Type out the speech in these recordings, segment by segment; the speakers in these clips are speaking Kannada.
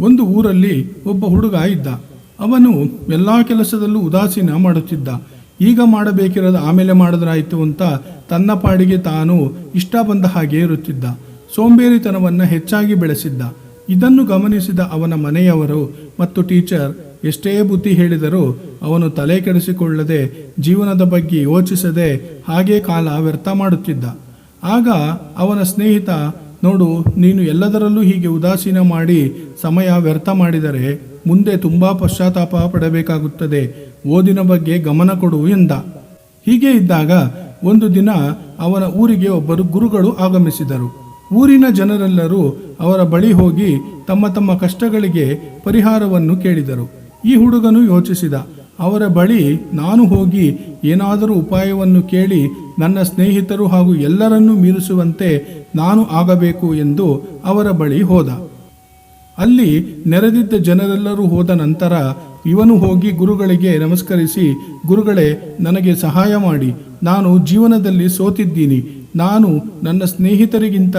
ಒಂದು ಊರಲ್ಲಿ ಒಬ್ಬ ಹುಡುಗ ಇದ್ದ. ಅವನು ಎಲ್ಲ ಕೆಲಸದಲ್ಲೂ ಉದಾಸೀನ ಮಾಡುತ್ತಿದ್ದ. ಈಗ ಮಾಡಬೇಕಿರೋದು ಆಮೇಲೆ ಮಾಡಿದ್ರಾಯಿತು ಅಂತ ತನ್ನ ಪಾಡಿಗೆ ತಾನು ಇಷ್ಟ ಬಂದ ಹಾಗೆ ಇರುತ್ತಿದ್ದ. ಸೋಂಬೇರಿತನವನ್ನು ಹೆಚ್ಚಾಗಿ ಬೆಳೆಸಿದ್ದ. ಇದನ್ನು ಗಮನಿಸಿದ ಅವನ ಮನೆಯವರು ಮತ್ತು ಟೀಚರ್ ಎಷ್ಟೇ ಬುದ್ಧಿ ಹೇಳಿದರೂ ಅವನು ತಲೆ ಕೆಡಿಸಿಕೊಳ್ಳದೆ ಜೀವನದ ಬಗ್ಗೆ ಯೋಚಿಸದೆ ಹಾಗೇ ಕಾಲ ವ್ಯರ್ಥ ಮಾಡುತ್ತಿದ್ದ. ಆಗ ಅವನ ಸ್ನೇಹಿತ ನೋಡು, ನೀನು ಎಲ್ಲದರಲ್ಲೂ ಹೀಗೆ ಉದಾಸೀನ ಮಾಡಿ ಸಮಯ ವ್ಯರ್ಥ ಮಾಡಿದರೆ ಮುಂದೆ ತುಂಬ ಪಶ್ಚಾತ್ತಾಪ ಪಡಬೇಕಾಗುತ್ತದೆ. ಓದಿನ ಬಗ್ಗೆ ಗಮನ ಕೊಡು ಎಂದ. ಹೀಗೆ ಇದ್ದಾಗ ಒಂದು ದಿನ ಅವನ ಊರಿಗೆ ಒಬ್ಬರು ಗುರುಗಳು ಆಗಮಿಸಿದರು. ಊರಿನ ಜನರೆಲ್ಲರೂ ಅವರ ಬಳಿ ಹೋಗಿ ತಮ್ಮ ತಮ್ಮ ಕಷ್ಟಗಳಿಗೆ ಪರಿಹಾರವನ್ನು ಕೇಳಿದರು. ಈ ಹುಡುಗನು ಯೋಚಿಸಿದ, ಅವರ ಬಳಿ ನಾನು ಹೋಗಿ ಏನಾದರೂ ಉಪಾಯವನ್ನು ಕೇಳಿ ನನ್ನ ಸ್ನೇಹಿತರು ಹಾಗೂ ಎಲ್ಲರನ್ನೂ ಮೀರಿಸುವಂತೆ ನಾನು ಆಗಬೇಕು ಎಂದು ಅವರ ಬಳಿ ಹೋದ. ಅಲ್ಲಿ ನೆರೆದಿದ್ದ ಜನರೆಲ್ಲರೂ ಹೋದ ನಂತರ ಇವನು ಹೋಗಿ ಗುರುಗಳಿಗೆ ನಮಸ್ಕರಿಸಿ, ಗುರುಗಳೇ, ನನಗೆ ಸಹಾಯ ಮಾಡಿ. ನಾನು ಜೀವನದಲ್ಲಿ ಸೋತಿದ್ದೀನಿ. ನಾನು ನನ್ನ ಸ್ನೇಹಿತರಿಗಿಂತ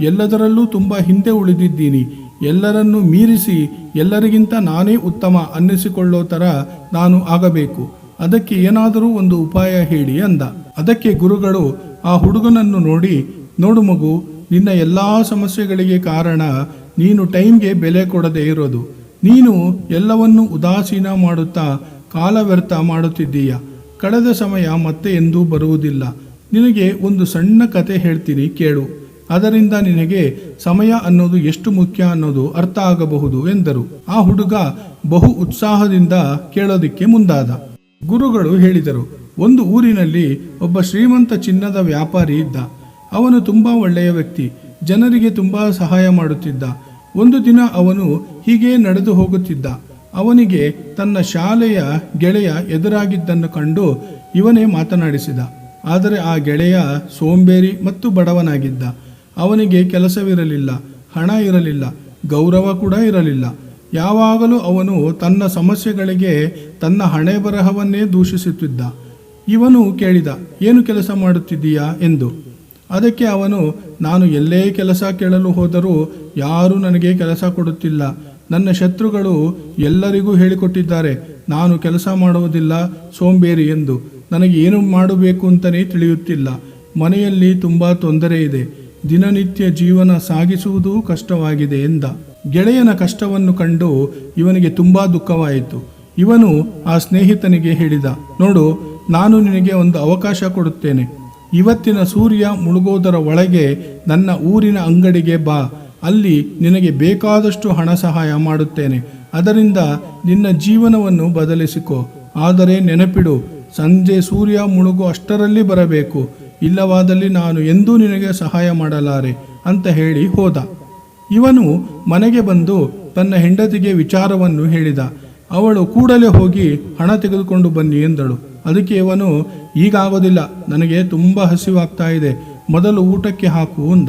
ಎಲ್ಲದರಲ್ಲೂ ತುಂಬ ಹಿಂದೆ ಉಳಿದಿದ್ದೀನಿ. ಎಲ್ಲರನ್ನೂ ಮೀರಿಸಿ, ಎಲ್ಲರಿಗಿಂತ ನಾನೇ ಉತ್ತಮ ಅನ್ನಿಸಿಕೊಳ್ಳೋ ಥರ ನಾನು ಆಗಬೇಕು. ಅದಕ್ಕೆ ಏನಾದರೂ ಒಂದು ಉಪಾಯ ಹೇಳಿ ಅಂದ. ಅದಕ್ಕೆ ಗುರುಗಳು ಆ ಹುಡುಗನನ್ನು ನೋಡಿ, ನೋಡು ಮಗು, ನಿನ್ನ ಎಲ್ಲ ಸಮಸ್ಯೆಗಳಿಗೆ ಕಾರಣ ನೀನು ಟೈಮ್ಗೆ ಬೆಲೆ ಕೊಡದೇ ಇರೋದು. ನೀನು ಎಲ್ಲವನ್ನೂ ಉದಾಸೀನ ಮಾಡುತ್ತಾ ಕಾಲ ವ್ಯರ್ಥ ಮಾಡುತ್ತಿದ್ದೀಯ. ಕಳೆದ ಸಮಯ ಮತ್ತೆ ಎಂದೂ ಬರುವುದಿಲ್ಲ. ನಿನಗೆ ಒಂದು ಸಣ್ಣ ಕತೆ ಹೇಳ್ತೀನಿ ಕೇಳು. ಅದರಿಂದ ನಿನಗೆ ಸಮಯ ಅನ್ನೋದು ಎಷ್ಟು ಮುಖ್ಯ ಅನ್ನೋದು ಅರ್ಥ ಆಗಬಹುದು ಎಂದರು. ಆ ಹುಡುಗ ಬಹು ಉತ್ಸಾಹದಿಂದ ಕೇಳೋದಿಕ್ಕೆ ಮುಂದಾದ. ಗುರುಗಳು ಹೇಳಿದರು, ಒಂದು ಊರಿನಲ್ಲಿ ಒಬ್ಬ ಶ್ರೀಮಂತ ಚಿನ್ನದ ವ್ಯಾಪಾರಿ ಇದ್ದ. ಅವನು ತುಂಬಾ ಒಳ್ಳೆಯ ವ್ಯಕ್ತಿ, ಜನರಿಗೆ ತುಂಬಾ ಸಹಾಯ ಮಾಡುತ್ತಿದ್ದ. ಒಂದು ದಿನ ಅವನು ಹೀಗೆ ನಡೆದು ಹೋಗುತ್ತಿದ್ದ. ಅವನಿಗೆ ತನ್ನ ಶಾಲೆಯ ಗೆಳೆಯ ಎದುರಾಗಿದ್ದನ್ನು ಕಂಡು ಇವನೇ ಮಾತನಾಡಿಸಿದ. ಆದರೆ ಆ ಗೆಳೆಯ ಸೋಂಬೇರಿ ಮತ್ತು ಬಡವನಾಗಿದ್ದ. ಅವನಿಗೆ ಕೆಲಸವಿರಲಿಲ್ಲ, ಹಣ ಇರಲಿಲ್ಲ, ಗೌರವ ಕೂಡ ಇರಲಿಲ್ಲ. ಯಾವಾಗಲೂ ಅವನು ತನ್ನ ಸಮಸ್ಯೆಗಳಿಗೆ ತನ್ನ ಹಣೆ ಬರಹವನ್ನೇ ದೂಷಿಸುತ್ತಿದ್ದ. ಇವನು ಕೇಳಿದ, ಏನು ಕೆಲಸ ಮಾಡುತ್ತಿದ್ದೀಯಾ? ಎಂದು. ಅದಕ್ಕೆ ಅವನು, ನಾನು ಎಲ್ಲೇ ಕೆಲಸ ಕೇಳಲು ಹೋದರೂ ಯಾರೂ ನನಗೆ ಕೆಲಸ ಕೊಡುತ್ತಿಲ್ಲ. ನನ್ನ ಶತ್ರುಗಳು ಎಲ್ಲರಿಗೂ ಹೇಳಿಕೊಟ್ಟಿದ್ದಾರೆ, ನಾನು ಕೆಲಸ ಮಾಡುವುದಿಲ್ಲ, ಸೋಂಬೇರಿ ಎಂದು. ನನಗೆ ಏನು ಮಾಡಬೇಕು ಅಂತಲೇ ತಿಳಿಯುತ್ತಿಲ್ಲ. ಮನೆಯಲ್ಲಿ ತುಂಬ ತೊಂದರೆ ಇದೆ. ದಿನನಿತ್ಯ ಜೀವನ ಸಾಗಿಸುವುದು ಕಷ್ಟವಾಗಿದೆ, ಎಂದ. ಗೆಳೆಯನ ಕಷ್ಟವನ್ನು ಕಂಡು ಇವನಿಗೆ ತುಂಬಾ ದುಃಖವಾಯಿತು. ಇವನು ಆ ಸ್ನೇಹಿತನಿಗೆ ಹೇಳಿದ, ನೋಡು, ನಾನು ನಿನಗೆ ಒಂದು ಅವಕಾಶ ಕೊಡುತ್ತೇನೆ. ಇವತ್ತಿನ ಸೂರ್ಯ ಮುಳುಗೋದರ ಒಳಗೆ ನನ್ನ ಊರಿನ ಅಂಗಡಿಗೆ ಬಾ. ಅಲ್ಲಿ ನಿನಗೆ ಬೇಕಾದಷ್ಟು ಹಣ ಸಹಾಯ ಮಾಡುತ್ತೇನೆ. ಅದರಿಂದ ನಿನ್ನ ಜೀವನವನ್ನು ಬದಲಿಸಿಕೊ. ಆದರೆ ನೆನಪಿಡು, ಸಂಜೆ ಸೂರ್ಯ ಮುಳುಗು ಅಷ್ಟರಲ್ಲಿ ಬರಬೇಕು. ಇಲ್ಲವಾದಲ್ಲಿ ನಾನು ಎಂದೂ ನಿನಗೆ ಸಹಾಯ ಮಾಡಲಾರೆ, ಅಂತ ಹೇಳಿ ಹೋದ. ಇವನು ಮನೆಗೆ ಬಂದು ತನ್ನ ಹೆಂಡತಿಗೆ ವಿಚಾರವನ್ನು ಹೇಳಿದ. ಅವಳು ಕೂಡಲೇ ಹೋಗಿ ಹಣ ತೆಗೆದುಕೊಂಡು ಬನ್ನಿ ಎಂದಳು. ಅದಕ್ಕೆ ಇವನು ಈಗಾಗೋದಿಲ್ಲ ನನಗೆ ತುಂಬ ಹಸಿವಾಗ್ತಾ ಇದೆ, ಮೊದಲು ಊಟಕ್ಕೆ ಹಾಕು ಅಂದ.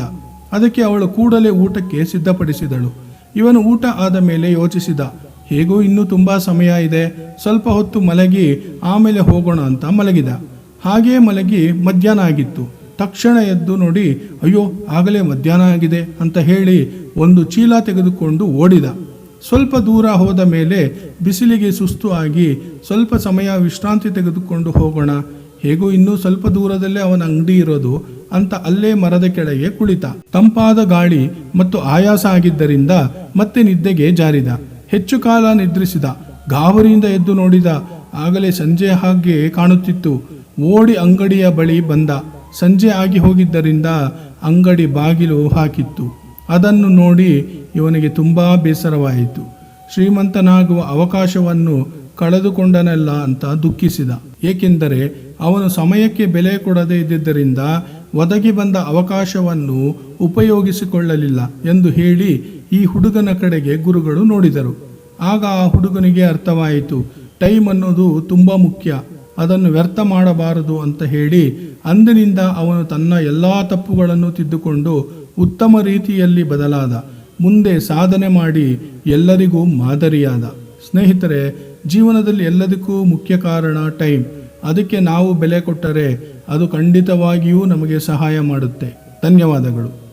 ಅದಕ್ಕೆ ಅವಳು ಕೂಡಲೇ ಊಟಕ್ಕೆ ಸಿದ್ಧಪಡಿಸಿದಳು. ಇವನು ಊಟ ಆದ ಮೇಲೆ ಯೋಚಿಸಿದ. ಹೇಗೂ ಇನ್ನೂ ತುಂಬ ಸಮಯ ಇದೆ, ಸ್ವಲ್ಪ ಹೊತ್ತು ಮಲಗಿ, ಆಮೇಲೆ ಹೋಗೋಣ ಅಂತ ಮಲಗಿದ. ಹಾಗೇ ಮಲಗಿ ಮಧ್ಯಾಹ್ನ ಆಗಿತ್ತು. ತಕ್ಷಣ ಎದ್ದು ನೋಡಿ, ಅಯ್ಯೋ, ಆಗಲೇ ಮಧ್ಯಾಹ್ನ ಆಗಿದೆ ಅಂತ ಹೇಳಿ ಒಂದು ಚೀಲ ತೆಗೆದುಕೊಂಡು ಓಡಿದ. ಸ್ವಲ್ಪ ದೂರ ಹೋದ ಮೇಲೆ ಬಿಸಿಲಿಗೆ ಸುಸ್ತು ಆಗಿ ಸ್ವಲ್ಪ ಸಮಯ ವಿಶ್ರಾಂತಿ ತೆಗೆದುಕೊಂಡು ಹೋಗೋಣ, ಹೇಗೂ ಇನ್ನೂ ಸ್ವಲ್ಪ ದೂರದಲ್ಲೇ ಅವನ ಅಂಗಡಿ ಇರೋದು ಅಂತ ಅಲ್ಲೇ ಮರದ ಕೆಳಗೆ ಕುಳಿತ. ತಂಪಾದ ಗಾಳಿ ಮತ್ತು ಆಯಾಸ ಆಗಿದ್ದರಿಂದ ಮತ್ತೆ ನಿದ್ದೆಗೆ ಜಾರಿದ. ಹೆಚ್ಚು ಕಾಲ ನಿದ್ರಿಸಿದ. ಗಾಬರಿಯಿಂದ ಎದ್ದು ನೋಡಿದ. ಆಗಲೇ ಸಂಜೆ ಹಾಗೆ ಕಾಣುತ್ತಿತ್ತು. ಓಡಿ ಅಂಗಡಿಯ ಬಳಿ ಬಂದ. ಸಂಜೆ ಆಗಿ ಹೋಗಿದ್ದರಿಂದ ಅಂಗಡಿ ಬಾಗಿಲು ಹಾಕಿತ್ತು. ಅದನ್ನು ನೋಡಿ ಇವನಿಗೆ ತುಂಬ ಬೇಸರವಾಯಿತು. ಶ್ರೀಮಂತನಾಗುವ ಅವಕಾಶವನ್ನು ಕಳೆದುಕೊಂಡನಲ್ಲ ಅಂತ ದುಃಖಿಸಿದ. ಏಕೆಂದರೆ ಅವನು ಸಮಯಕ್ಕೆ ಬೆಲೆ ಕೊಡದೇ ಇದ್ದಿದ್ದರಿಂದ ಒದಗಿ ಬಂದ ಅವಕಾಶವನ್ನು ಉಪಯೋಗಿಸಿಕೊಳ್ಳಲಿಲ್ಲ ಎಂದು ಹೇಳಿ ಈ ಹುಡುಗನ ಕಡೆಗೆ ಗುರುಗಳು ನೋಡಿದರು. ಆಗ ಆ ಹುಡುಗನಿಗೆ ಅರ್ಥವಾಯಿತು, ಟೈಮ್ ಅನ್ನೋದು ತುಂಬ ಮುಖ್ಯ. ಅದನ್ನು ವ್ಯರ್ಥ ಮಾಡಬಾರದು ಅಂತ ಹೇಳಿ ಅಂದಿನಿಂದ ಅವನು ತನ್ನ ಎಲ್ಲ ತಪ್ಪುಗಳನ್ನು ತಿದ್ದುಕೊಂಡು ಉತ್ತಮ ರೀತಿಯಲ್ಲಿ ಬದಲಾದ, ಮುಂದೆ ಸಾಧನೆ ಮಾಡಿ ಎಲ್ಲರಿಗೂ ಮಾದರಿಯಾದ. ಸ್ನೇಹಿತರೆ, ಜೀವನದಲ್ಲಿ ಎಲ್ಲದಕ್ಕೂ ಮುಖ್ಯ ಕಾರಣ ಟೈಮ್. ಅದಕ್ಕೆ ನಾವು ಬೆಲೆ ಕೊಟ್ಟರೆ ಅದು ಖಂಡಿತವಾಗಿಯೂ ನಮಗೆ ಸಹಾಯ ಮಾಡುತ್ತೆ. ಧನ್ಯವಾದಗಳು.